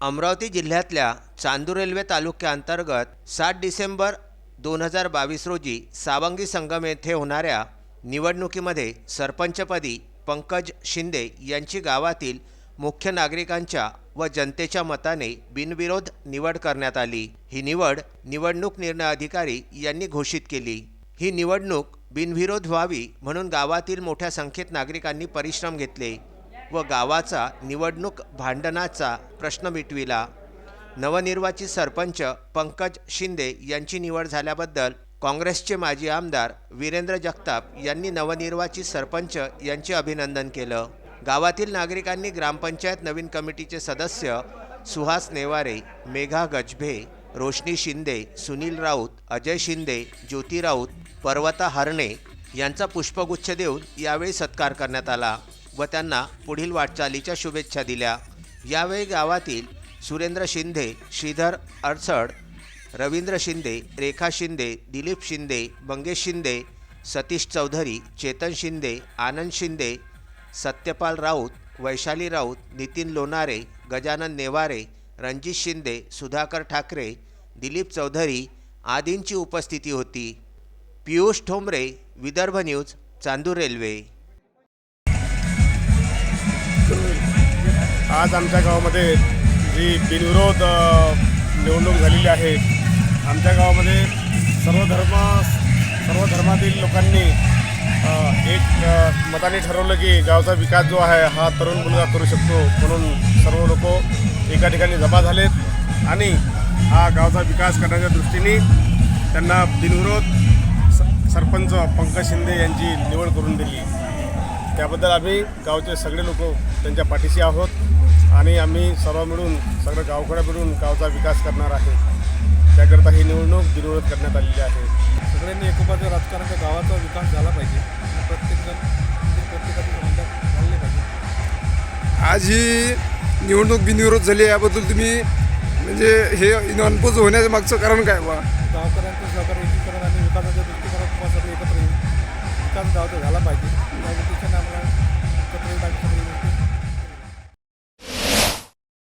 अमरावती जिल्ह्यातल्या चांदूर रेल्वे तालुक्याअंतर्गत सात डिसेंबर दोन हजार बावीस रोजी सावंगी संगम येथे होणाऱ्या निवडणुकीमध्ये सरपंचपदी पंकज शिंदे यांची गावातील मुख्य नागरिकांच्या व जनतेच्या मताने बिनविरोध निवड करण्यात आली. ही निवड निवडणूक निर्णय अधिकारी यांनी घोषित केली. ही निवडणूक बिनविरोध व्हावी म्हणून गावातील मोठ्या संख्येत नागरिकांनी परिश्रम घेतले. व गावाचा निवडणूक भांडणाचा प्रश्न मिटविला. नवनिर्वाचित सरपंच पंकज शिंदे यांची निवड झाल्याबद्दल काँग्रेसचे माजी आमदार वीरेंद्र जगताप यांनी नवनिर्वाचित सरपंच यांचे अभिनंदन केलं. गावातील नागरिकांनी ग्रामपंचायत नवीन कमिटीचे सदस्य सुहास नेवारे मेघा गजभे रोशनी शिंदे सुनील राऊत अजय शिंदे ज्योती राऊत पर्वता हरणे यांचा पुष्पगुच्छ देऊन यावेळी सत्कार करण्यात आला. व त्यांना पुढील वाटचालीच्या शुभेच्छा दिल्या. यावेळी गावातील सुरेंद्र शिंदे श्रीधर अडसड रवींद्र शिंदे रेखा शिंदे दिलीप शिंदे मंगेश शिंदे सतीश चौधरी चेतन शिंदे आनंद शिंदे सत्यपाल राऊत वैशाली राऊत नितीन लोणारे गजानन नेवारे रणजित शिंदे सुधाकर ठाकरे दिलीप चौधरी आदींची उपस्थिती होती. Piyush Thombare Vidarbha news Chandur railway. आज आमच्या गावामध्ये जी बिनविरोध निवडणूक झालेली आहे आमच्या गावामध्ये सर्व धर्म सर्व धर्मातील लोकांनी एक मताने ठरवलं की गावचा विकास जो आहे हा तरुण मुलगा करू शकतो म्हणून सर्व लोक एका ठिकाणी जमा झालेत आणि हा गावचा विकास करण्याच्या दृष्टीने त्यांना बिनविरोध स- सरपंच पंकज शिंदे यांची निवड करून दिली. त्याबद्दल आम्ही गावचे सगळे लोक त्यांच्या पाठीशी आहोत. आणि आम्ही सर्व मिळून सगळं गावकड्या मिळून गावचा विकास करणार आहे. त्याकरता ही निवडणूक बिनविरोध करण्यात आलेली आहे. सगळ्यांनी एकोपाचं राजकारणाच्या गावाचा विकास झाला पाहिजे. आणि प्रत्येकजण प्रत्येकाचे म्हणतात चालले पाहिजे. आज ही निवडणूक बिनविरोध झाली आहे याबद्दल तुम्ही म्हणजे हे अनपोज होण्याच्या मागचं कारण काय बा गावकऱ्यांचं सहकार्य एकीकरण आणि विकासाच्या दृष्टिकोनातून सगळे एकत्र येऊन विकास गावाचा झाला पाहिजे.